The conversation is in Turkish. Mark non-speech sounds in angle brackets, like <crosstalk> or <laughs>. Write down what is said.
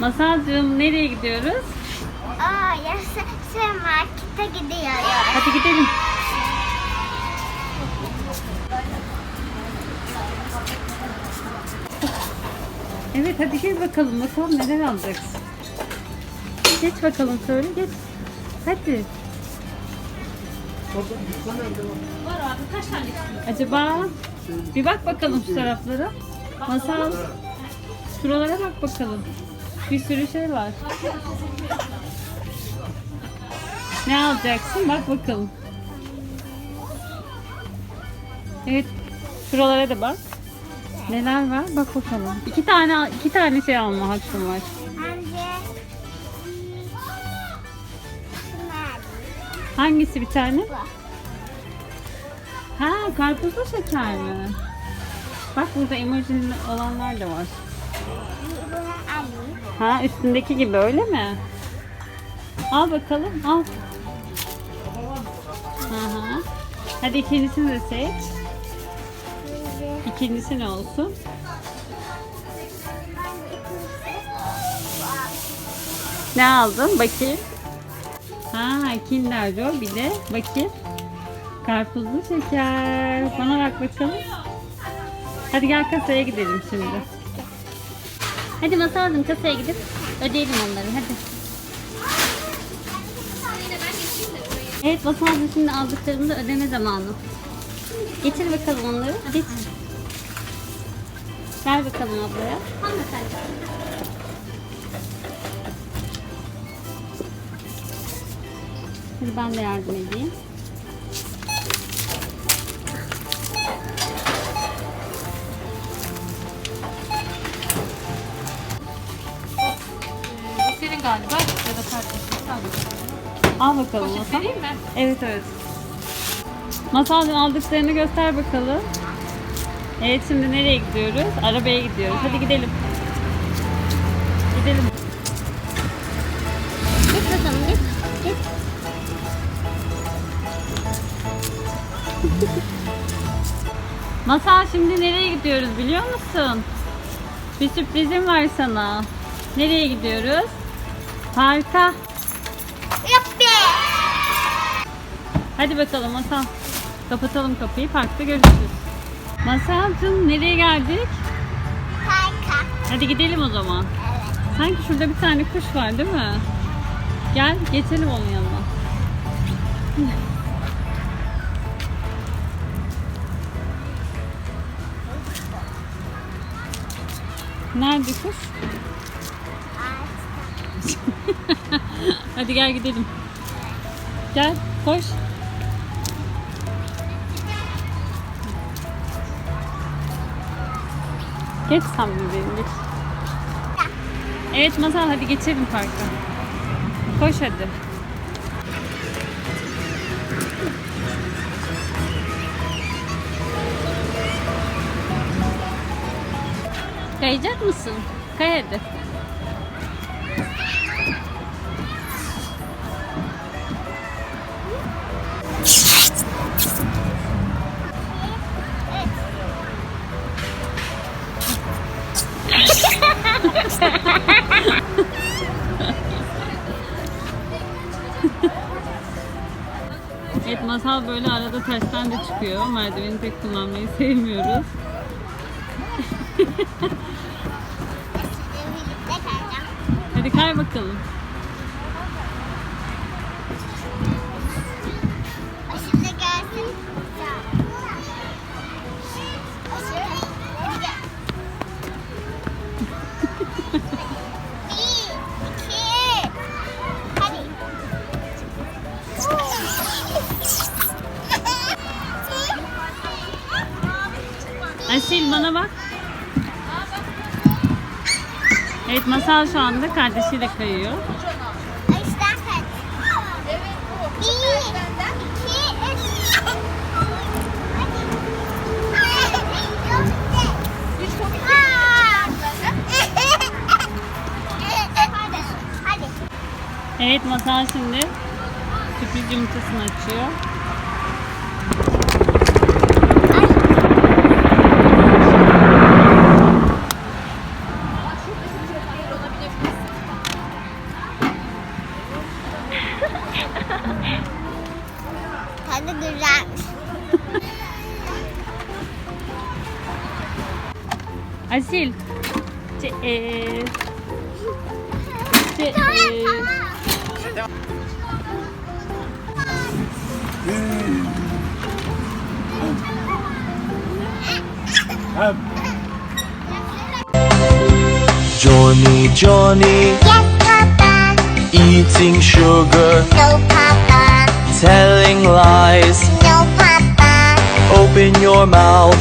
Masalcığım nereye gidiyoruz? Aa yaşasın markete gidiyoruz. Hadi gidelim. Evet hadi gel bakalım bakalım neler alacaksın. Geç bakalım söyle geç. Hadi. Acaba bir bak bakalım şu taraflara. Masal. Şuralara bak bakalım. Bir sürü şey var. Ne alacaksın? Bak bakalım. Evet. Şuralara da bak. Neler var? Bak bakalım. İki tane iki tane şey alma hakkım var. Hangisi bir tane? Ha, karpuzlu şeker mi? Bak burada emojili olanlar da var. Ha, üstündeki gibi öyle mi? Al bakalım, al. Hı. Hadi ikincisini de seç. İkincisi ne olsun? Ne aldın? Bakayım. Ha, Kinder Joy bir de bakayım. Karpuzlu şeker. Bana bak bakalım. Hadi gel kasaya gidelim şimdi. Hadi masalcığım kasaya gidip ödeyelim onları hadi. Evet masalcığım şimdi aldıklarını da ödeme zamanı. Getir bakalım onları. Geç. Ver bakalım ablaya. Hanımefendi. Hadi ben de yardım edeyim. Galiba ya da kardeşin. Al bakalım. Al bakalım Poşet Masal. vereyim mi? Evet evet. Masalcığım aldıklarını göster bakalım. Evet şimdi nereye gidiyoruz? Arabaya gidiyoruz. Hadi gidelim. Gidelim. Git bakalım git. Git. <laughs> Masal şimdi nereye gidiyoruz biliyor musun? Bir sürprizim var sana. Nereye gidiyoruz? Parka. Yuppi. Hadi bakalım Masal. Kapatalım kapıyı. Parkta görüşürüz. Masalcığım nereye geldik? Parka. Hadi gidelim o zaman. Evet. Sanki şurada bir tane kuş var değil mi? Gel geçelim onun yanına. <laughs> Nerede kuş? <laughs> Hadi gel gidelim. Gel koş. Geç sen geç. Evet Masal hadi geçelim parka. Koş hadi. Kayacak mısın? Kay hadi. Tersten de çıkıyor. Merdiveni pek kullanmayı sevmiyoruz. Hadi kay bakalım. Asil bana bak. Evet masal şu anda kardeşiyle kayıyor. Evet masal şimdi sürpriz yumurtasını açıyor. Asil. Çeyiz. Tamam Çeyiz. tamam. Johnny, Johnny, Yes, Papa. eating sugar, No, Papa. telling lies. No, Papa. Open your mouth,